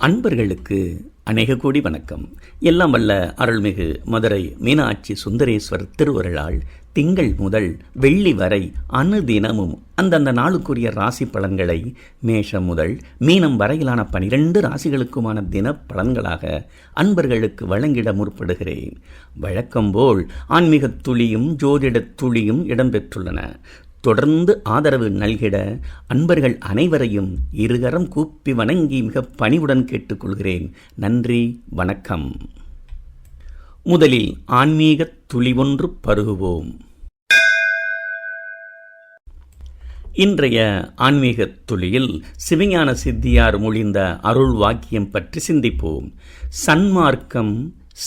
அன்பர்களுக்கு அநேக கோடி வணக்கம். எல்லாம் வல்ல அருள்மிகு மதுரை மீனாட்சி சுந்தரேஸ்வர் திருவருளால் திங்கள் முதல் வெள்ளி வரை அனுதினமும் அந்தந்த நாளுக்குரிய ராசி பலன்களை மேஷம் முதல் மீனம் வரையிலான பனிரெண்டு ராசிகளுக்குமான தின பலன்களாக அன்பர்களுக்கு வழங்கிட முற்படுகிறேன். வழக்கம்போல் ஆன்மீகத் துளியும் ஜோதிடத் துளியும் இடம்பெற்றுள்ளன. தொடர்ந்து ஆதரவு நல்கிட அன்பர்கள் அனைவரையும் இருகரம் கூப்பி வணங்கி மிக பணிவுடன் கேட்டுக்கொள்கிறேன். நன்றி வணக்கம். முதலில் ஆன்மீக துளி ஒன்று பருகுவோம். இன்றைய ஆன்மீக துளியில் சிவஞான சித்தியார் மொழிந்த அருள் வாக்கியம் பற்றி சிந்திப்போம். சன்மார்க்கம்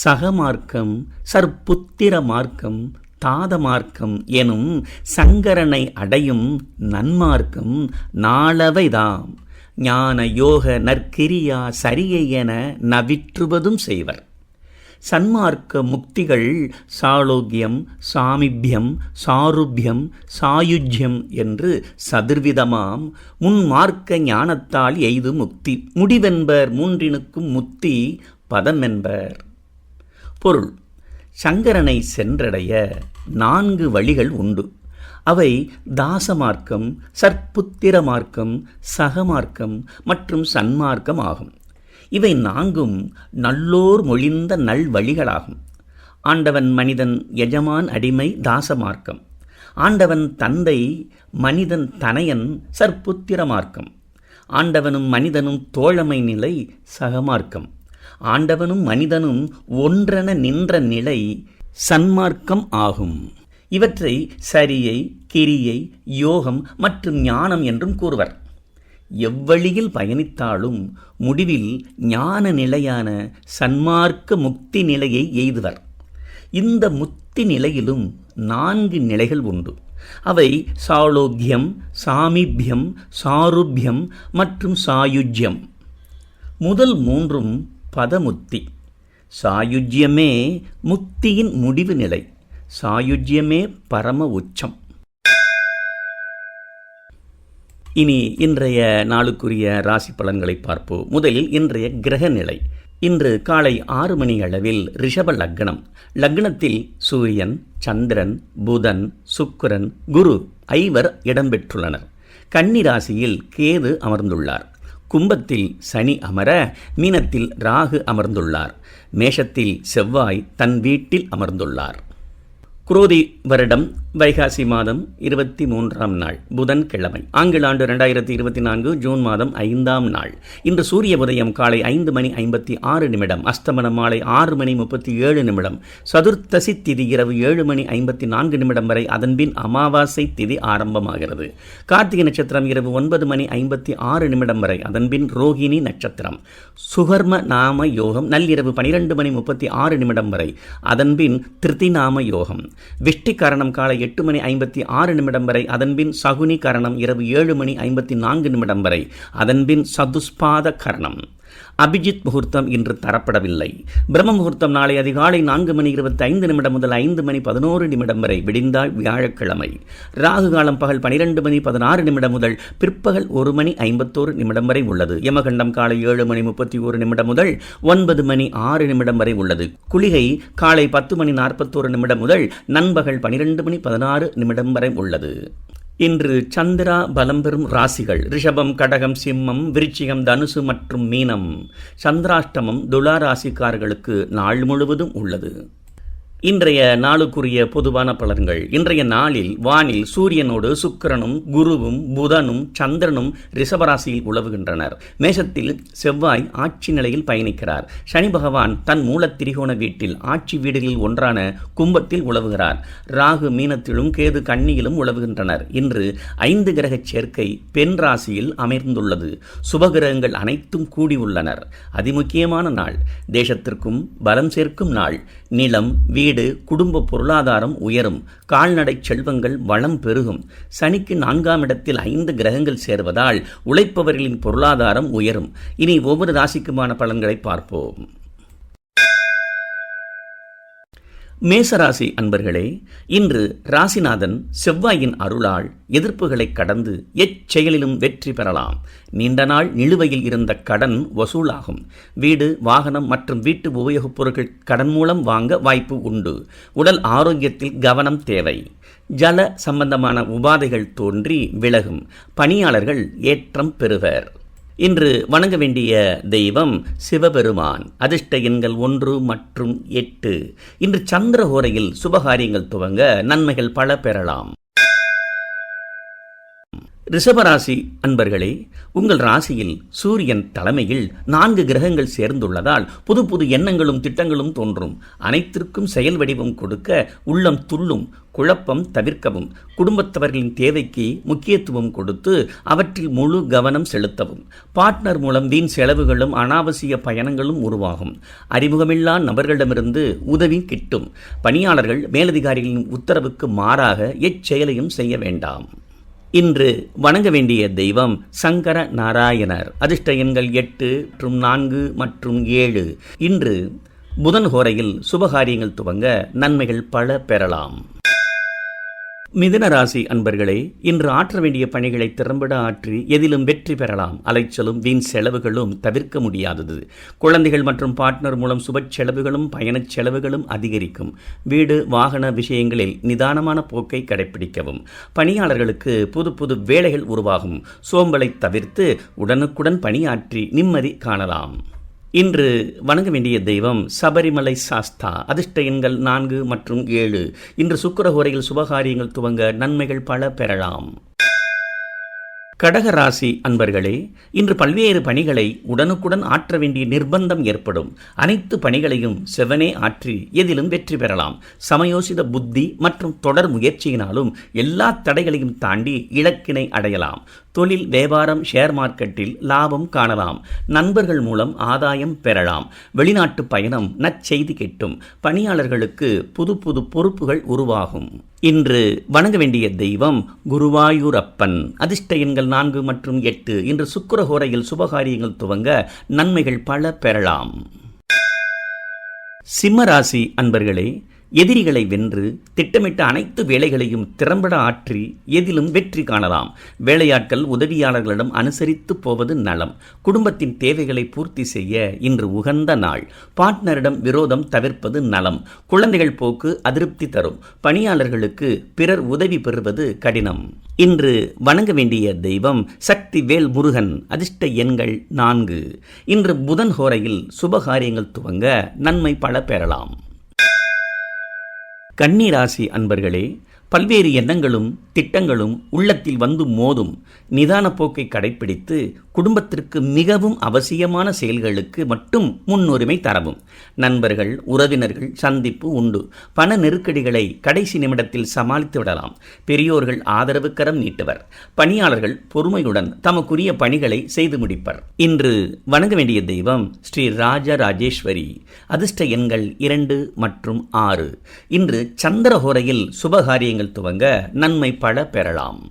சகமார்க்கம் சற்புத்திர மார்க்கம் தாத மார்க்கம் எனும் சங்கரனை அடையும் நன்மார்க்கம் நாளவைதாம். ஞான யோக நற்கிரியா சரியை என நவிற்றுவதும் செய்வர். சன்மார்க்க முக்திகள் சாலோக்கியம் சாமிபியம் சாருபியம் சாயுஜ்யம் என்று சதுர்விதமாம். முன்மார்க்க ஞானத்தால் எய்து முக்தி முடிவென்பர் மூன்றினுக்கும் முக்தி பதமென்பர். பொருள். சங்கரனை சென்றடைய நான்கு வழிகள் உண்டு. அவை தாசமார்க்கம் சற்புத்திர மார்க்கம் சகமார்க்கம் மற்றும் சன்மார்க்கம் ஆகும். இவை நான்கும் நல்லோர் மொழிந்த நல் வழிகளாகும் ஆண்டவன் மனிதன் எஜமான் அடிமை தாசமார்க்கம். ஆண்டவன் தந்தை மனிதன் தனையன் சற்புத்திர மார்க்கம் ஆண்டவனும் மனிதனும் தோழமை நிலை சகமார்க்கம். ஆண்டவனும் மனிதனும் ஒன்றென நின்ற நிலை சன்மார்க்கம் ஆகும். இவற்றை சரியை கிரியை யோகம் மற்றும் ஞானம் என்றும் கூறுவர். எவ்வழியில் பயணித்தாலும் முடிவில் ஞான நிலையான சன்மார்க்க முக்தி நிலையை எய்துவர். இந்த முக்தி நிலையிலும் நான்கு நிலைகள் உண்டு. அவை சாலோக்கியம் சாமிபியம் சாருபியம் மற்றும் சாயுஜ்யம். முதல் மூன்றும் பதமுத்தி. சாயுஜ்யமே முக்தியின் முடிவு நிலை. சாயுஜ்யமே பரம உச்சம். இனி இன்றைய நாளுக்குரிய ராசி பலன்களை பார்ப்போம். முதலில் இன்றைய கிரக நிலை. இன்று காலை ஆறு மணி அளவில் ரிஷப லக்னம். லக்னத்தில் சூரியன் சந்திரன் புதன் சுக்கிரன் குரு ஐவர் இடம்பெற்றுள்ளனர். கன்னி ராசியில் கேது அமர்ந்துள்ளார். கும்பத்தில் சனி அமர மீனத்தில் ராகு அமர்ந்துள்ளார். மேஷத்தில் செவ்வாய் தன் வீட்டில் அமர்ந்துள்ளார். குரோதி வருடம் வைகாசி மாதம் இருபத்தி மூன்றாம் நாள் புதன்கிழமை ஆங்கில ஆண்டு ரெண்டாயிரத்தி இருபத்தி நான்கு ஜூன் மாதம் ஐந்தாம் நாள். இன்று சூரிய உதயம் காலை ஐந்து மணி ஐம்பத்தி ஆறு நிமிடம் அஸ்தமனம் மாலை ஆறு மணி முப்பத்தி ஏழு நிமிடம் சதுர்த்தசி திதி இரவு ஏழு மணி ஐம்பத்தி நான்கு நிமிடம் வரை அதன்பின் அமாவாசை திதி ஆரம்பமாகிறது. கார்த்திகை நட்சத்திரம் இரவு ஒன்பது மணி ஐம்பத்தி ஆறு நிமிடம் வரை அதன்பின் ரோகிணி நட்சத்திரம். சுகர்ம நாம யோகம் நள்ளிரவு பனிரெண்டு மணி முப்பத்தி ஆறு நிமிடம் வரை அதன்பின் திருத்திநாம யோகம். விஷ்டி கரணம் காலை எட்டு மணி ஐம்பத்தி ஆறு நிமிடம் வரை அதன்பின் சகுனி கரணம் இரவு ஏழு மணி ஐம்பத்தி நான்கு நிமிடம் வரை அதன்பின் சதுஸ்பாத கரணம். அபிஜித் முகூர்த்தம் இன்று தரப்படவில்லை. பிரம்ம முகூர்த்தம் நாளை அதிகாலை நான்கு மணி இருபத்தி ஐந்து நிமிடம் முதல் ஐந்து மணி பதினோரு நிமிடம் வரை விடிந்தால் வியாழக்கிழமை. ராகு காலம் பகல் பனிரெண்டு மணி பதினாறு நிமிடம் முதல் பிற்பகல் ஒரு மணி ஐம்பத்தோரு நிமிடம் வரை உள்ளது. யமகண்டம் காலை ஏழு மணி முப்பத்தி ஒரு நிமிடம் முதல் ஒன்பது மணி ஆறு நிமிடம் வரை உள்ளது. குளிகை காலை பத்து மணி நாற்பத்தோரு நிமிடம் முதல் நண்பகல் பனிரெண்டு மணி பதினாறு நிமிடம் வரை உள்ளது. இன்று சந்திரா பலம் பெறும் ராசிகள். ரிஷபம் கடகம் சிம்மம் விருச்சிகம் தனுசு மற்றும் மீனம். சந்திராஷ்டமம் துலா ராசிக்காரர்களுக்கு நாள் முழுவதும் உள்ளது. இன்றைய நாளுக்குரிய பொதுவான பலன்கள். இன்றைய நாளில் வானில் சூரியனோடு சுக்கிரனும் குருவும் புதனும் சந்திரனும் ரிஷபராசியில் உழவுகின்றனர். மேஷத்தில் செவ்வாய் ஆட்சி நிலையில் பயணிக்கிறார். சனி பகவான் தன் மூலத்திரிகோண வீட்டில் ஆட்சி வீடுகளில் ஒன்றான கும்பத்தில் உழவுகிறார். ராகு மீனத்திலும் கேது கண்ணியிலும் உழவுகின்றனர். இன்று ஐந்து கிரக சேர்க்கை பெண் ராசியில் அமைந்துள்ளது சுபகிரகங்கள் அனைத்தும் கூடியுள்ளனர் அதிமுக்கியமான நாள். தேசத்திற்கும் பலம் சேர்க்கும் நாள். நிலம் வீடு வீடு குடும்ப பொருளாதாரம் உயரும் கால்நடை செல்வங்கள் வளம் பெருகும். சனிக்கு நான்காம் இடத்தில் ஐந்து கிரகங்கள் சேர்வதால் உழைப்பவர்களின் பொருளாதாரம் உயரும். இனி ஒவ்வொரு ராசிக்குமான பலன்களை பார்ப்போம். மேசராசி அன்பர்களே இன்று ராசிநாதன் செவ்வாயின் அருளால் எதிர்ப்புகளை கடந்து எச்செயலிலும் வெற்றி பெறலாம். நீண்ட நாள் நிலுவையில் இருந்த கடன் வசூலாகும். வீடு வாகனம் மற்றும் வீட்டு உபயோகப் பொருட்கள் கடன் மூலம் வாங்க வாய்ப்பு உண்டு. உடல் ஆரோக்கியத்தில் கவனம் தேவை. ஜல சம்பந்தமான உபாதைகள் தோன்றி விலகும். பணியாளர்கள் ஏற்றம் பெறுவர். இன்று வணங்க வேண்டிய தெய்வம் சிவபெருமான். அதிர்ஷ்ட எண்கள் ஒன்று மற்றும் எட்டு. இன்று சந்திரஹோரையில் சுபகாரியங்கள் துவங்க நன்மைகள் பல பெறலாம். ரிஷபராசி அன்பர்களே உங்கள் ராசியில் சூரியன் தலைமையில் நான்கு கிரகங்கள் சேர்ந்துள்ளதால் புது புது எண்ணங்களும் திட்டங்களும் தோன்றும். அனைத்திற்கும் செயல் வடிவம் கொடுக்க உள்ளம் துள்ளும் குழப்பம் தவிர்க்கவும் குடும்பத்தவர்களின் தேவைக்கு முக்கியத்துவம் கொடுத்து அவற்றில் முழு கவனம் செலுத்தவும். பார்ட்னர் மூலம் வீண் செலவுகளும் அனாவசிய பயணங்களும் உருவாகும். அறிமுகமில்லா நபர்களிடமிருந்து உதவி கிட்டும். பணியாளர்கள் மேலதிகாரிகளின் உத்தரவுக்கு மாறாக எச்செயலையும் செய்ய வேண்டாம். இன்று வணங்க வேண்டிய தெய்வம் சங்கர நாராயணர். அதிர்ஷ்ட எண்கள் எட்டு மற்றும் நான்கு மற்றும் ஏழு. இன்று புதன் ஹோரையில் சுபகாரியங்கள் துவங்க நன்மைகள் பல பெறலாம். மிதுன ராசி அன்பர்களே இன்று ஆற்ற வேண்டிய பணிகளை திறம்பட ஆற்றி எதிலும் வெற்றி பெறலாம். அலைச்சலும் வீண் செலவுகளும் தவிர்க்க முடியாதது. குழந்தைகள் மற்றும் பார்ட்னர் மூலம் சுப செலவுகளும் பயணச் செலவுகளும் அதிகரிக்கும். வீடு வாகன விஷயங்களில் நிதானமான போக்கை கடைபிடிக்கவும் பணியாளர்களுக்கு புது புது வேலைகள் உருவாகும். சோம்பலை தவிர்த்து உடனுக்குடன் பணியாற்றி நிம்மதி காணலாம். இன்று வணங்க வேண்டிய தெய்வம் சபரிமலை சாஸ்தா. அதிர்ஷ்ட எண்கள் நான்கு மற்றும் ஏழு. இன்று சுக்கரஹோரையில் சுபகாரியங்கள் துவங்க நன்மைகள் பல பெறலாம். கடகராசி அன்பர்களே இன்று பல்வேறு பணிகளை உடனுக்குடன் ஆற்ற வேண்டிய நிர்பந்தம் ஏற்படும். அனைத்து பணிகளையும் செவனே ஆற்றி எதிலும் வெற்றி பெறலாம். சமயோசித புத்தி மற்றும் தொடர் முயற்சியினாலும் எல்லா தடைகளையும் தாண்டி இலக்கினை அடையலாம். தொழில் வியாபாரம் ஷேர் மார்க்கெட்டில் லாபம் காணலாம். நண்பர்கள் மூலம் ஆதாயம் பெறலாம். வெளிநாட்டு பயணம் நற்செய்தி கிட்டும். பணியாளர்களுக்கு புது புது பொறுப்புகள் உருவாகும். இன்று வணங்க வேண்டிய தெய்வம் குருவாயூரப்பன். அதிர்ஷ்ட எண்கள் நான்கு மற்றும் எட்டு. இன்று சுக்கரஹோரையில் சுபகாரியங்கள் துவங்க நன்மைகள் பல பெறலாம். சிம்மராசி அன்பர்களே எதிரிகளை வென்று திட்டமிட்ட அனைத்து வேலைகளையும் திறம்பட ஆற்றி எதிலும் வெற்றி காணலாம். வேலையாட்கள் உதவியாளர்களிடம் அனுசரித்து போவது நலம். குடும்பத்தின் தேவைகளை பூர்த்தி செய்ய இன்று உகந்த நாள். பார்ட்னரிடம் விரோதம் தவிர்ப்பது நலம். குழந்தைகள் போக்கு அதிருப்தி தரும். பணியாளர்களுக்கு பிறர் உதவி பெறுவது கடினம். இன்று வணங்க வேண்டிய தெய்வம் சக்தி வேல் முருகன் அதிர்ஷ்ட எண்கள் நான்கு. இன்று புதன் ஹோரையில் சுபகாரியங்கள் துவங்க நன்மை பல பெறலாம். கன்னிராசி அன்பர்களே பல்வேறு எண்ணங்களும் திட்டங்களும் உள்ளத்தில் வந்து மோதும் நிதான போக்கை கடைப்பிடித்து குடும்பத்திற்கு மிகவும் அவசியமான செயல்களுக்கு மட்டும் முன்னுரிமை தரவும். நண்பர்கள் உறவினர்கள் சந்திப்பு உண்டு. பண நெருக்கடிகளை கடைசி நிமிடத்தில் சமாளித்து விடலாம். பெரியோர்கள் ஆதரவு கரம் நீட்டுவர். பணியாளர்கள் பொறுமையுடன் தமக்குரிய பணிகளை செய்து முடிப்பர். இன்று வணங்க வேண்டிய தெய்வம் ஸ்ரீ ராஜ ராஜேஸ்வரி. அதிர்ஷ்ட எண்கள் இரண்டு மற்றும் ஆறு. இன்று சந்திரஹோரையில் சுபகாரியங்கள் துவங்க நன்மை பல பெறலாம்.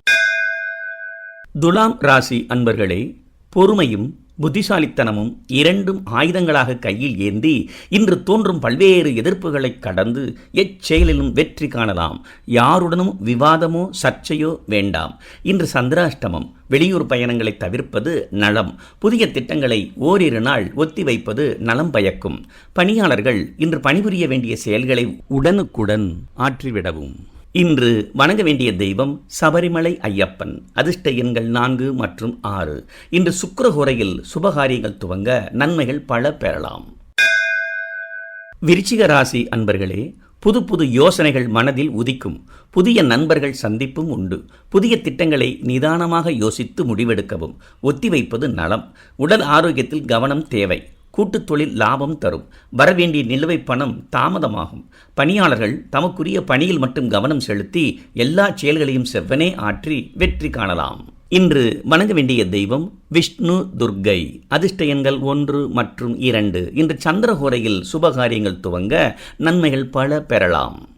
துலாம் ராசி அன்பர்களே பொறுமையும் புத்திசாலித்தனமும் இரண்டும் ஆயுதங்களாக கையில் ஏந்தி இன்று தோன்றும் பல்வேறு எதிர்ப்புகளை கடந்து எச்செயலிலும் வெற்றி காணலாம். யாருடனும் விவாதமோ சர்ச்சையோ வேண்டாம். இன்று சந்திராஷ்டமம். வெளியூர் பயணங்களை தவிர்ப்பது நலம். புதிய திட்டங்களை ஓரிரு நாள் ஒத்திவைப்பது நலம் பயக்கும். பணியாளர்கள் இன்று பணிபுரிய வேண்டிய செயல்களை உடனுக்குடன் ஆற்றிவிடவும். இன்று வணங்க வேண்டிய தெய்வம் சபரிமலை ஐயப்பன். அதிர்ஷ்ட எண்கள் நான்கு மற்றும் ஆறு. இன்று சுக்கரஹோரையில் சுபகாரியங்கள் துவங்க நன்மைகள் பல பெறலாம். விருச்சிக ராசி அன்பர்களே புது புது யோசனைகள் மனதில் உதிக்கும் புதிய நண்பர்கள் சந்திப்பும் உண்டு. புதிய திட்டங்களை நிதானமாக யோசித்து முடிவெடுக்கவும் ஒத்திவைப்பது நலம். உடல் ஆரோக்கியத்தில் கவனம் தேவை. கூட்டுத் தொழில் லாபம் தரும். வரவேண்டிய நிலுவைப் பணம் தாமதமாகும். பணியாளர்கள் தமக்குரிய பணியில் மட்டும் கவனம் செலுத்தி எல்லா செயல்களையும் செவ்வனே ஆற்றி வெற்றி காணலாம். இன்று வணங்க வேண்டிய தெய்வம் விஷ்ணு துர்க்கை. அதிர்ஷ்ட எண்கள் ஒன்று மற்றும் இரண்டு. இன்று சந்திரஹோரையில் சுபகாரியங்கள் துவங்க நன்மைகள் பல பெறலாம்.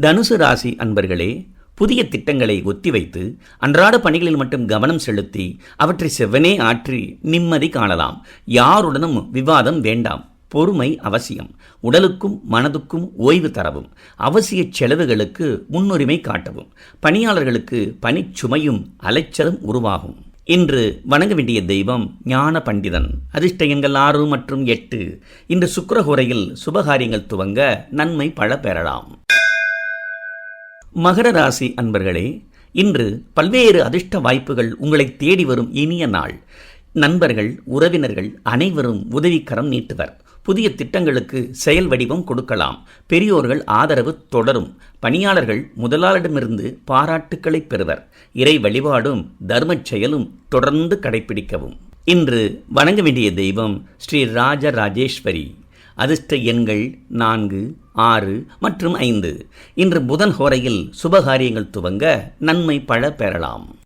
தனுசு ராசி அன்பர்களே புதிய திட்டங்களை ஒத்திவைத்து அன்றாட பணிகளில் மட்டும் கவனம் செலுத்தி அவற்றை செவ்வனே ஆற்றி நிம்மதி காணலாம். யாருடனும் விவாதம் வேண்டாம். பொறுமை அவசியம். உடலுக்கும் மனதுக்கும் ஓய்வு தரவும். அவசிய செலவுகளுக்கு முன்னுரிமை காட்டவும். பணியாளர்களுக்கு பணிச்சுமையும் அலைச்சலும் உருவாகும். இன்று வணங்க வேண்டிய தெய்வம் ஞான பண்டிதன். அதிர்ஷ்டயங்கள் ஆறு மற்றும் எட்டு. இன்று சுக்கரஹோரையில் சுபகாரியங்கள் துவங்க நன்மை பல பெறலாம். மகர ராசி அன்பர்களே இன்று பல்வேறு அதிர்ஷ்ட வாய்ப்புகள் உங்களை தேடி வரும் இனிய நாள். நண்பர்கள் உறவினர்கள் அனைவரும் உதவிக்கரம் நீட்டுவர். புதிய திட்டங்களுக்கு செயல் வடிவம் கொடுக்கலாம். பெரியோர்கள் ஆதரவு தொடரும். பணியாளர்கள் முதலாளிடமிருந்து பாராட்டுக்களை பெறுவர். இறை வழிபாடும் தர்மச் செயலும் தொடர்ந்து கடைபிடிக்கவும். இன்று வணங்க வேண்டிய தெய்வம் ஸ்ரீ ராஜராஜேஸ்வரி. அதிர்ஷ்ட எண்கள் நான்கு ஆறு மற்றும் ஐந்து. இன்று புதன் ஹோரையில் சுபகாரியங்கள் துவங்க நன்மை பல பெறலாம்.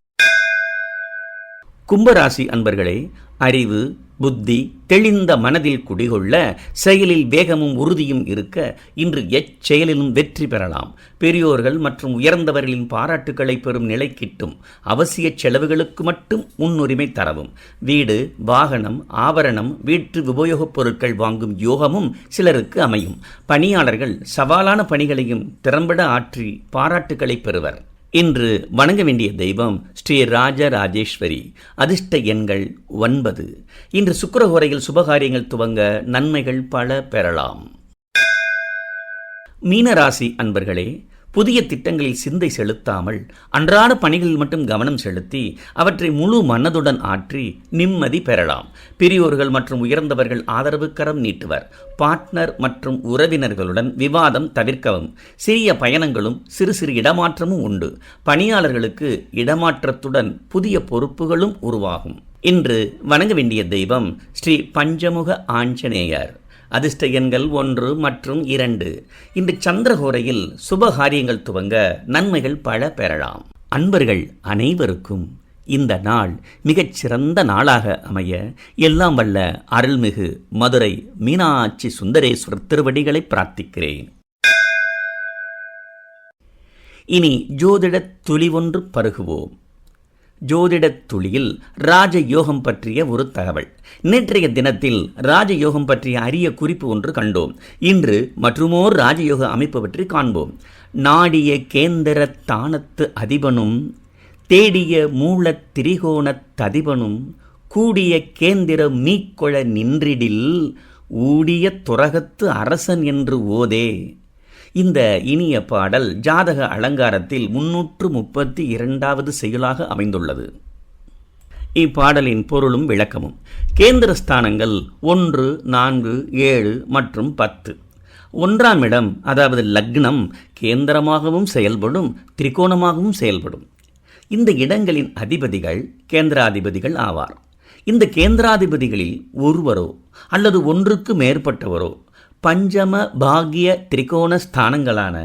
கும்பராசி அன்பர்களே அறிவு புத்தி தெளிந்த மனதில் குடிகொள்ள செயலில் வேகமும் உறுதியும் இருக்க இன்று எச்செயலிலும் வெற்றி பெறலாம். பெரியோர்கள் மற்றும் உயர்ந்தவர்களின் பாராட்டுக்களை பெறும் நிலை கிட்டும். அவசிய செலவுகளுக்கு மட்டும் முன்னுரிமை தரவும். வீடு வாகனம் ஆபரணம் வீட்டு உபயோகப் பொருட்கள் வாங்கும் யோகமும் சிலருக்கு அமையும். பணியாளர்கள் சவாலான பணிகளையும் திறம்பட ஆற்றி பாராட்டுகளை பெறுவர். இன்று வணங்க வேண்டிய தெய்வம் ஸ்ரீ ராஜராஜேஸ்வரி. அதிர்ஷ்ட எண்கள் ஒன்பது. இன்று சுக்கரஹோரையில் சுபகாரியங்கள் துவங்க நன்மைகள் பல பெறலாம். மீனராசி அன்பர்களே புதிய திட்டங்களில் சிந்தை செலுத்தாமல் அன்றாட பணிகளில் மட்டும் கவனம் செலுத்தி அவற்றை முழு மனதுடன் ஆற்றி நிம்மதி பெறலாம். பெரியோர்கள் மற்றும் உயர்ந்தவர்கள் ஆதரவு கரம் நீட்டுவர். பார்ட்னர் மற்றும் உறவினர்களுடன் விவாதம் தவிர்க்கவும். சிறிய பயணங்களும் சிறு சிறு இடமாற்றமும் உண்டு. பணியாளர்களுக்கு இடமாற்றத்துடன் புதிய பொறுப்புகளும் உருவாகும். இன்று வணங்க வேண்டிய தெய்வம் ஸ்ரீ பஞ்சமுக ஆஞ்சநேயர். அதிர்ஷ்ட எண்கள் ஒன்று மற்றும் இரண்டு. இன்று சந்திரகோரையில் சுபகாரியங்கள் துவங்க நன்மைகள் பல பெறலாம். அன்பர்கள் அனைவருக்கும் இந்த நாள் மிகச் சிறந்த நாளாக அமைய எல்லாம் வல்ல அருள்மிகு மதுரை மீனாட்சி சுந்தரேஸ்வரர் திருவடிகளை பிரார்த்திக்கிறேன். இனி ஜோதிடத் துளி ஒன்று பருகுவோம். ஜோதிடத் துளியில் ராஜயோகம் பற்றிய ஒரு தகவல். நேற்றைய தினத்தில் ராஜயோகம் பற்றிய அரிய குறிப்பு ஒன்று கண்டோம். இன்று மற்றுமோர் ராஜயோக அமைப்பு பற்றி காண்போம். நாடிய கேந்திர தானத்து அதிபனும் தேடிய மூல திரிகோணத் ததிபனும் கூடிய கேந்திர மீக்கொழ நின்றிடில் ஊடிய துரகத்து அரசன் என்று ஓதே. இந்த இனிய பாடல் ஜாதக அலங்காரத்தில் முன்னூற்று முப்பத்தி இரண்டாவது செயலாக அமைந்துள்ளது. இப்பாடலின் பொருளும் விளக்கமும். கேந்திர ஸ்தானங்கள் ஒன்று நான்கு ஏழு மற்றும் பத்து. ஒன்றாம் இடம் அதாவது லக்னம் கேந்திரமாகவும் செயல்படும் திரிகோணமாகவும் செயல்படும். இந்த இடங்களின் அதிபதிகள் கேந்திராதிபதிகள் ஆவார். இந்த கேந்திராதிபதிகளில் ஒருவரோ அல்லது ஒன்றுக்கு மேற்பட்டவரோ பஞ்சம பாகிய திரிகோண ஸ்தானங்களான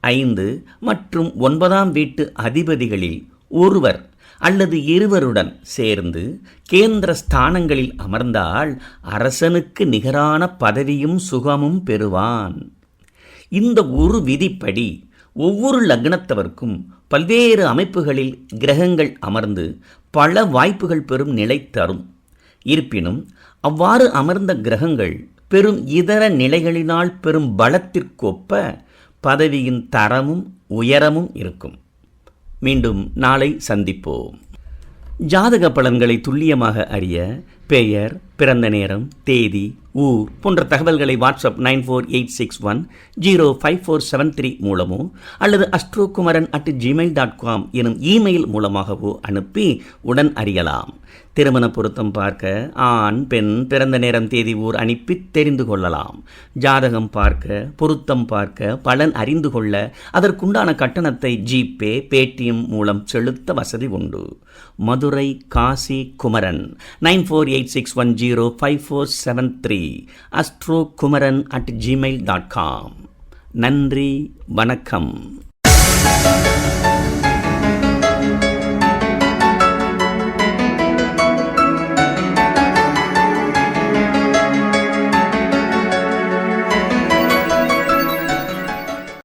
ஐந்து மற்றும் ஒன்பதாம் வீட்டு அதிபதிகளில் ஒருவர் அல்லது இருவருடன் சேர்ந்து கேந்திர ஸ்தானங்களில் அமர்ந்தால் அரசனுக்கு நிகரான பதவியும் சுகமும் பெறுவான். இந்த ஒரு விதிப்படி ஒவ்வொரு லக்னத்தவர்க்கும் பல்வேறு அமைப்புகளில் கிரகங்கள் அமர்ந்து பல வாய்ப்புகள் பெறும் நிலை தரும். இருப்பினும் அவ்வாறு அமர்ந்த கிரகங்கள் பெரும் இதர நிலைகளினால் பெரும் பலத்திற்கொப்ப பதவியின் தரமும் உயரமும் இருக்கும். மீண்டும் நாளை சந்திப்போம். ஜாதக பலன்களை துல்லியமாக அறிய பெயர் பிறந்த நேரம் தேதி ஊர் போன்ற தகவல்களை WhatsApp nine four eight six one zero five four seven three மூலமோ அல்லது அஸ்ட்ரோகுமரன் அட் ஜிமெயில் டாட் காம் எனும் இமெயில் மூலமாகவோ அனுப்பி உடன் அறியலாம். திருமண பொருத்தம் பார்க்க ஆண் பெண் பிறந்த நேரம் தேதி ஊர் அனுப்பி தெரிந்து கொள்ளலாம். ஜாதகம் பார்க்க பொருத்தம் பார்க்க பலன் அறிந்து கொள்ள அதற்குண்டான கட்டணத்தை ஜிபே பேடிஎம் மூலம் செலுத்த வசதி உண்டு. Madurai Kasi Kumaran nine four eight six one zero five four seven three astro Kumaran at Gmail dot com நன்றி வணக்கம்.